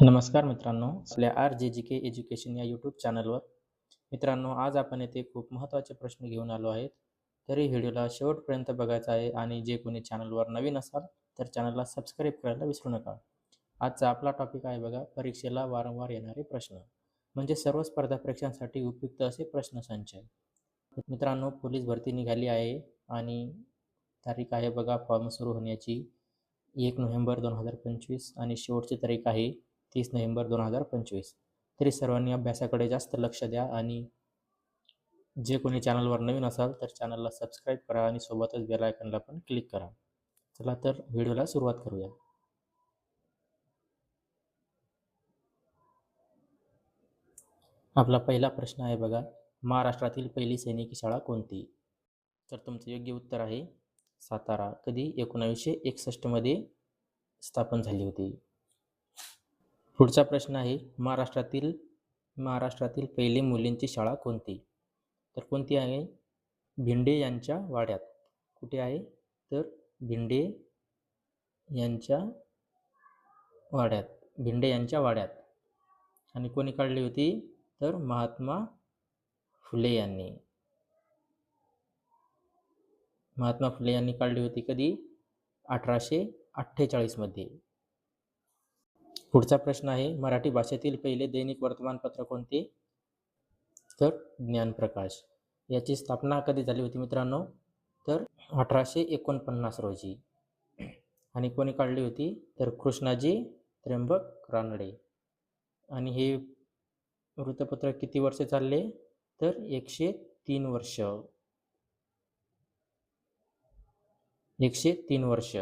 नमस्कार मित्रांनो आपल्या आर जे जी के एज्युकेशन या यूट्यूब चॅनलवर मित्रांनो आज आपण येथे खूप महत्त्वाचे प्रश्न घेऊन आलो आहेत. तरी व्हिडिओला शेवटपर्यंत बघायचा आहे आणि जे कोणी चॅनलवर नवीन असाल तर चॅनलला सबस्क्राईब करायला विसरू नका. आजचा आपला टॉपिक आहे बघा परीक्षेला वारंवार येणारे प्रश्न. म्हणजे सर्व स्पर्धा परीक्षांसाठी उपयुक्त असे प्रश्नसंच मित्रांनो पोलीस भरती निघाली आहे आणि तारीख आहे बघा फॉर्म सुरू होण्याची एक नोव्हेंबर दोन हजार पंचवीस आणि शेवटची तारीख आहे. तीस नोव्हेंबर दोन हजार पंचवीस. तरी सर्वांनी अभ्यासाकडे जास्त लक्ष द्या आणि जे कोणी चॅनलवर नवीन असाल तर चॅनलला सबस्क्राईब करा आणि सोबतच बेल आयकनला पण क्लिक करा. चला तर व्हिडिओला सुरुवात करूया. आपला पहिला प्रश्न आहे बघा महाराष्ट्रातील पहिली सैनिकी शाळा कोणती? तर तुमचं योग्य उत्तर आहे सातारा. कधी? एकोणावीसशे एकसष्टमध्ये स्थापन झाली होती. पुढचा प्रश्न आहे महाराष्ट्रातील महाराष्ट्रातील पहिली मुलींची शाळा कोणती? तर कोणती आहे? भिंडे यांच्या वाड्यात. कुठे आहे? तर भिंडे यांच्या वाड्यात भिंडे यांच्या वाड्यात. आणि कोणी काढली होती? तर महात्मा फुले यांनी. महात्मा फुले यांनी काढली होती कधी? अठराशे अठ्ठेचाळीसमध्ये पुढचा प्रश्न आहे मराठी भाषेतील पहिले दैनिक वर्तमानपत्र कोणते? तर ज्ञानप्रकाश. याची स्थापना कधी झाली होती मित्रांनो? तर अठराशे एकोणपन्नास रोजी. आणि कोणी काढली होती? तर कृष्णाजी त्र्यंबक रानडे. आणि हे वृत्तपत्र किती वर्ष चालले? तर एकशे तीन वर्ष. एकशे तीन वर्ष.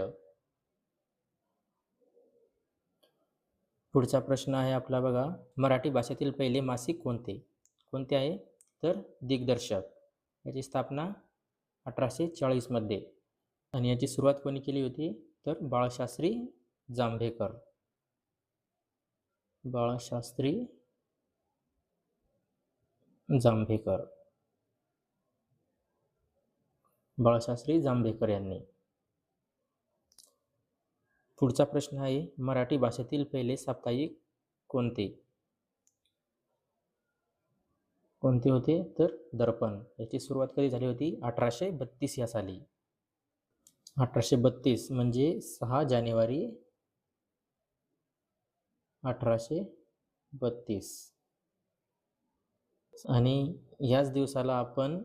पुढचा प्रश्न आहे आपला बघा. मराठी भाषेतील पहिले मासिक कोणते? कोणते आहे? तर दिग्दर्शक. याची स्थापना अठराशे चाळीसमध्ये आणि याची सुरुवात कोणी केली होती? तर बाळशास्त्री जांभेकर. बाळशास्त्री जांभेकर. बाळशास्त्री जांभेकर यांनी. पुढचा प्रश्न आहे मराठी भाषेतील पहिले साप्ताहिक कोणते? कोणते होते? तर दर्पण. याची सुरुवात कधी झाली होती? अठराशे बत्तीस या साली. अठराशे बत्तीस म्हणजे सहा जानेवारी अठराशे बत्तीस. आणि याच दिवसाला आपण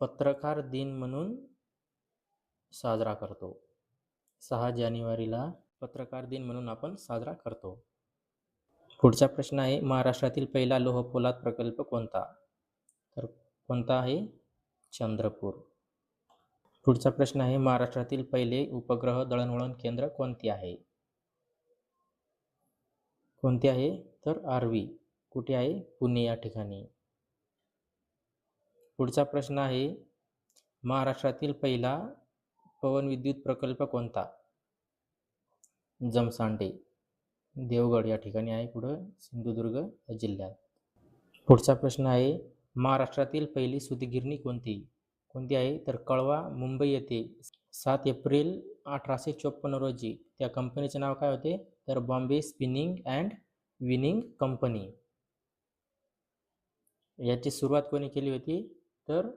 पत्रकार दिन म्हणून साजरा करतो. सहा जानेवारीला पत्रकार दिन म्हणून आपण साजरा करतो. पुढचा प्रश्न आहे महाराष्ट्रातील पहिला लोहपोलाद प्रकल्प कोणता? तर कोणता आहे? चंद्रपूर. पुढचा प्रश्न आहे महाराष्ट्रातील पहिले उपग्रह दळणवळण केंद्र कोणते आहे? कोणते आहे? तर आर्वी. कुठे आहे? पुणे या ठिकाणी. पुढचा प्रश्न आहे महाराष्ट्रातील पहिला पवन विद्युत प्रकल्प कोणता? जमसांडे देवगड या ठिकाणी आहे पुढं सिंधुदुर्ग जिल्ह्यात. पुढचा प्रश्न आहे महाराष्ट्रातील पहिली सुतगिरणी कोणती? कोणती आहे? तर कळवा मुंबई येथे सात एप्रिल अठराशे चोपन्न रोजी त्या कंपनीचे नाव काय होते? तर Bombay spinning and winning company. याची सुरुवात कोणी केली होती? तर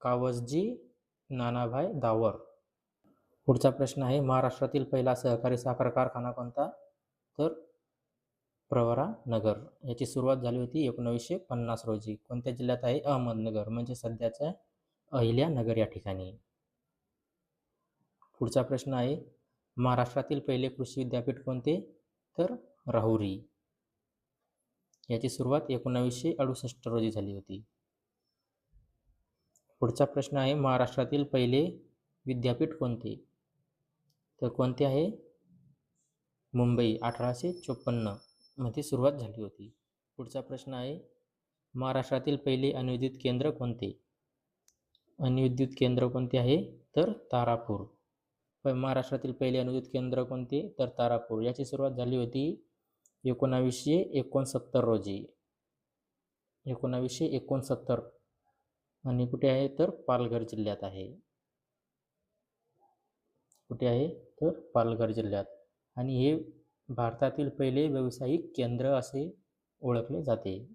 कावसजी नानाभाई दावर. पुढचा प्रश्न आहे महाराष्ट्रातील पहिला सहकारी साखर कारखाना कोणता? तर प्रवरा नगर. याची सुरुवात झाली होती एकोणवीसशे पन्नास रोजी. कोणत्या जिल्ह्यात आहे? अहमदनगर. म्हणजे सध्याचं अहिल्यानगर या ठिकाणी. पुढचा प्रश्न आहे महाराष्ट्रातील पहिले कृषी विद्यापीठ कोणते? तर राहुरी. याची सुरुवात एकोणावीसशे अडुसष्ट रोजी झाली होती. पुढचा प्रश्न आहे महाराष्ट्रातील पहिले विद्यापीठ कोणते? तर कोणते आहे? मुंबई अठराशे चोपन्नमध्ये सुरुवात झाली होती. पुढचा प्रश्न आहे महाराष्ट्रातील पहिले अणुविद्युत केंद्र कोणते? अणुविद्युत केंद्र कोणते आहे? तर तारापूर. प महाराष्ट्रातील पहिले अणुविद्युत केंद्र कोणते? तर तारापूर. याची सुरुवात झाली होती एकोणावीसशे एकोणसत्तर रोजी. एकोणावीसशे एकोणसत्तर. आणि कुठे आहे? तर पालघर जिल्ह्यात आहे. कुठे आहे? तर पालघर जिल्ह्यात. आणि हे भारतातील पहिले व्यावसायिक केंद्र असे ओळखले जाते.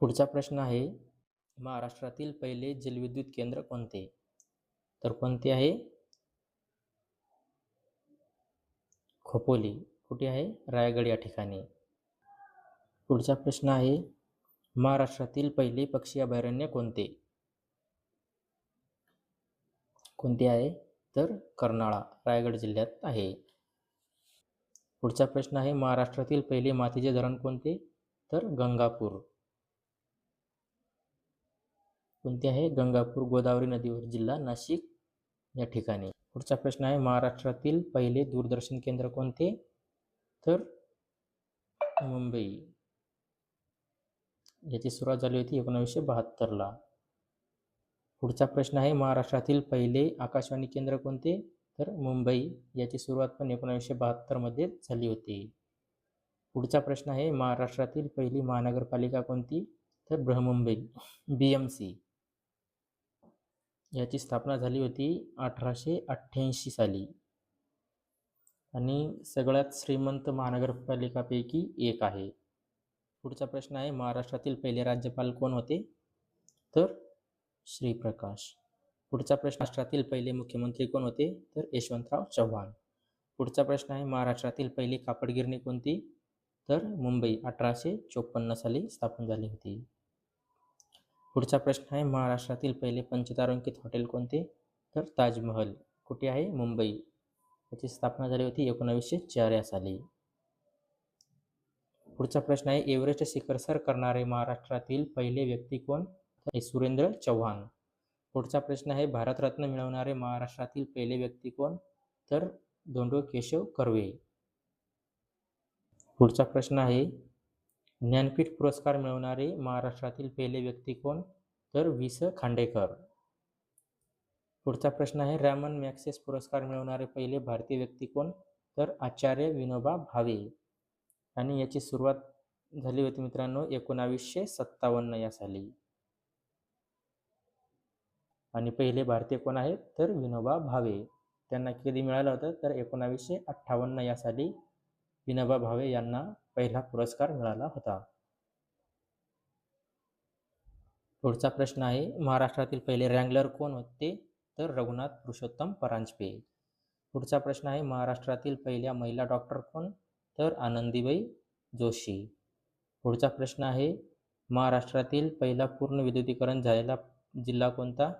पुढचा प्रश्न आहे महाराष्ट्रातील पहिले जलविद्युत केंद्र कोणते? तर कोणते आहे? खोपोली. कुठे आहे? रायगड या ठिकाणी. पुढचा प्रश्न आहे महाराष्ट्रातील पहिले पक्षी अभयारण्य कोणते? कोणते आहे? तर कर्नाळा रायगड जिल्ह्यात आहे. पुढचा प्रश्न आहे महाराष्ट्रातील पहिले मातीचे धरण कोणते? तर गंगापूर. कोणते आहे? गंगापूर गोदावरी नदीवर जिल्हा नाशिक या ठिकाणी. पुढचा प्रश्न आहे महाराष्ट्रातील पहिले दूरदर्शन केंद्र कोणते? तर मुंबई. याची सुरुवात झाली होती एकोणावीसशे बहात्तरला. पुढचा प्रश्न आहे महाराष्ट्रातील पहिले आकाशवाणी केंद्र कोणते? तर मुंबई. याची सुरुवात पण एकोणावीसशे बहात्तरमध्ये झाली होती. पुढचा प्रश्न आहे महाराष्ट्रातील पहिली महानगरपालिका कोणती? तर बृहमुंबई बी एम सी. याची स्थापना झाली होती अठराशे अठ्ठ्याऐंशी साली. आणि सगळ्यात श्रीमंत महानगरपालिकापैकी एक आहे. पुढचा प्रश्न आहे महाराष्ट्रातील पहिले राज्यपाल कोण होते? तर श्रीप्रकाश. पुढचा प्रश्न राष्ट्रातील पहिले मुख्यमंत्री कोण होते? तर यशवंतराव चव्हाण. पुढचा प्रश्न आहे महाराष्ट्रातील पहिली कापड गिरणी कोणती? तर मुंबई अठराशे चोपन्न साली स्थापन झाली होती. पुढचा प्रश्न आहे महाराष्ट्रातील पहिले पंचतारांकित हॉटेल कोणते? तर ताजमहल. कुठे आहे? मुंबई. याची स्थापना झाली होती एकोणावीसशे चार या साली. पुढचा प्रश्न आहे एव्हरेस्ट शिखर सर करणारे महाराष्ट्रातील पहिले व्यक्ती कोण? सुरेंद्र चव्हाण. पुढचा प्रश्न आहे भारतरत्न मिळवणारे महाराष्ट्रातील पहिले व्यक्ती कोण? तर धोंडो केशव कर्वे. पुढचा प्रश्न आहे ज्ञानपीठ पुरस्कार मिळवणारे महाराष्ट्रातील पहिले व्यक्ती कोण? तर वि स. खांडेकर. पुढचा प्रश्न आहे रॅमन मॅक्सेस पुरस्कार मिळवणारे पहिले भारतीय व्यक्ती कोण? तर आचार्य विनोबा भावे. आणि याची सुरुवात झाली होती मित्रांनो एकोणावीसशे सत्तावन्न या साली. आणि पहिले भारतीय कोण आहेत? तर विनोबा भावे. त्यांना कधी मिळालं होतं? तर एकोणावीसशे अठ्ठावन्न या साली विनोबा भावे यांना पहिला पुरस्कार मिळाला होता. पुढचा प्रश्न आहे महाराष्ट्रातील पहिले रँगलर कोण होते? तर रघुनाथ पुरुषोत्तम परांजपे. पुढचा प्रश्न आहे महाराष्ट्रातील पहिल्या महिला डॉक्टर कोण? तर आनंदीबाई जोशी. पुढचा प्रश्न आहे महाराष्ट्रातील पहिला पूर्ण विद्युतीकरण झालेला जिल्हा कोणता?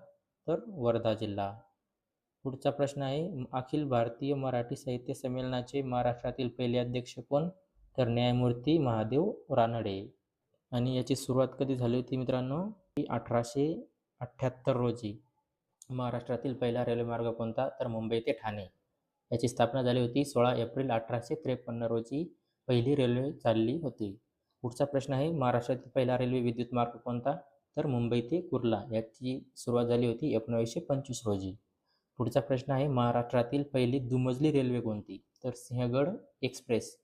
तर वर्धा जिल्हा. पुढचा प्रश्न आहे अखिल भारतीय मराठी साहित्य संमेलनाचे महाराष्ट्रातील पहिले अध्यक्ष कोण? तर न्यायमूर्ती महादेव रानडे. आणि याची सुरुवात कधी झाली होती मित्रांनो? की अठराशे अठ्ठ्याहत्तर रोजी. महाराष्ट्रातील पहिला रेल्वेमार्ग कोणता? तर मुंबई ते ठाणे. याची स्थापना झाली होती सोळा एप्रिल अठराशे त्रेपन्न रोजी. पहिली रेल्वे चालली होती. पुढचा प्रश्न आहे महाराष्ट्रातील पहिला रेल्वे विद्युत मार्ग कोणता? तर मुंबई ते कुर्ला याची सुरुवात झाली होती एकोणावीसशे पंचवीस रोजी. पुढचा प्रश्न आहे महाराष्ट्रातील पहिली दुमजली रेल्वे कोणती? तर सिंहगड एक्सप्रेस.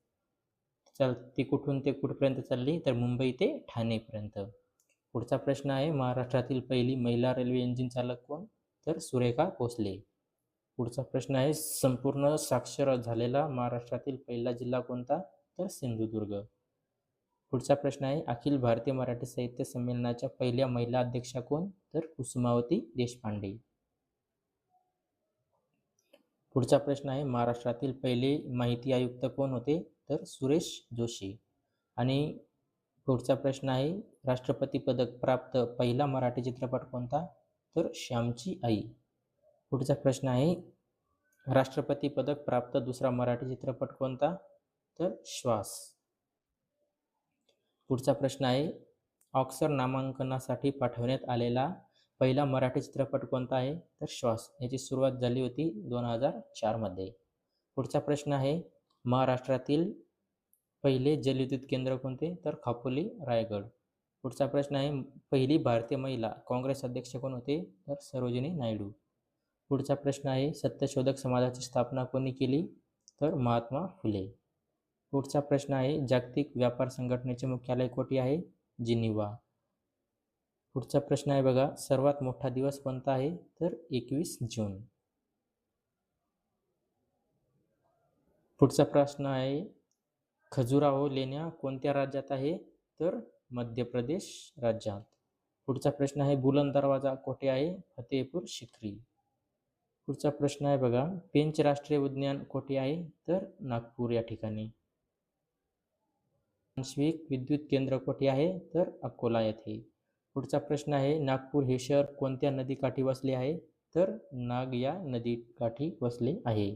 चल ती कुठून ते कुठपर्यंत चालली? तर मुंबई ते ठाणेपर्यंत. पुढचा प्रश्न आहे महाराष्ट्रातील पहिली महिला रेल्वे इंजिन चालक कोण? तर सुरेखा कोसले पुढचा प्रश्न आहे संपूर्ण साक्षर झालेला महाराष्ट्रातील पहिला जिल्हा कोणता? तर सिंधुदुर्ग. पुढचा प्रश्न आहे अखिल भारतीय मराठी साहित्य संमेलनाच्या पहिल्या महिला अध्यक्षा कोण? तर कुसुमावती देशपांडे. पुढचा प्रश्न आहे महाराष्ट्रातील पहिले माहिती आयुक्त कोण होते? तर सुरेश जोशी. आणि पुढचा प्रश्न आहे राष्ट्रपती पदक प्राप्त पहिला मराठी चित्रपट कोणता? तर श्यामची आई. पुढचा प्रश्न आहे राष्ट्रपती पदक प्राप्त दुसरा मराठी चित्रपट कोणता? तर श्वास. पुढचा प्रश्न आहे. ऑक्सर नामांकनासाठी पाठवण्यात आलेला पहिला मराठी चित्रपट कोणता आहे? तर श्वास. याची सुरुवात झाली होती दोन हजार चारमध्ये पुढचा प्रश्न आहे महाराष्ट्रातील पहिले जलविद्युत केंद्र कोणते? तर खापोली रायगड. पुढचा प्रश्न आहे पहिली भारतीय महिला काँग्रेस अध्यक्ष कोण होते? तर सरोजिनी नायडू. पुढचा प्रश्न आहे सत्यशोधक समाजाची स्थापना कोणी केली? तर महात्मा फुले. पुढचा प्रश्न आहे जागतिक व्यापार संघटनेचे मुख्यालय कोठे आहे? जिनिवा पुढचा प्रश्न आहे बघा सर्वात मोठा दिवस कोणता आहे? तर एकवीस जून. पुढचा प्रश्न आहे खजुराहो लेण्या कोणत्या राज्यात आहे? तर मध्य प्रदेश राज्यात. पुढचा प्रश्न आहे बुलंद दरवाजा कोठे आहे? फतेहपूर शिखरी. पुढचा प्रश्न आहे बघा पेंच राष्ट्रीय उद्यान कोठे आहे? तर नागपूर या ठिकाणी. आंशिक विद्युत केंद्र कोठे आहे तर अकोला येथे. पुढचा प्रश्न आहे नागपूर हे शहर कोणत्या नदीकाठी वसले आहे? तर नाग या नदीकाठी वसले आहे.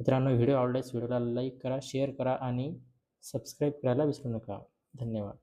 मित्रांनो व्हिडिओ आवडल्यास व्हिडिओला लाईक करा शेअर करा आणि सबस्क्राईब करायला विसरू नका. धन्यवाद.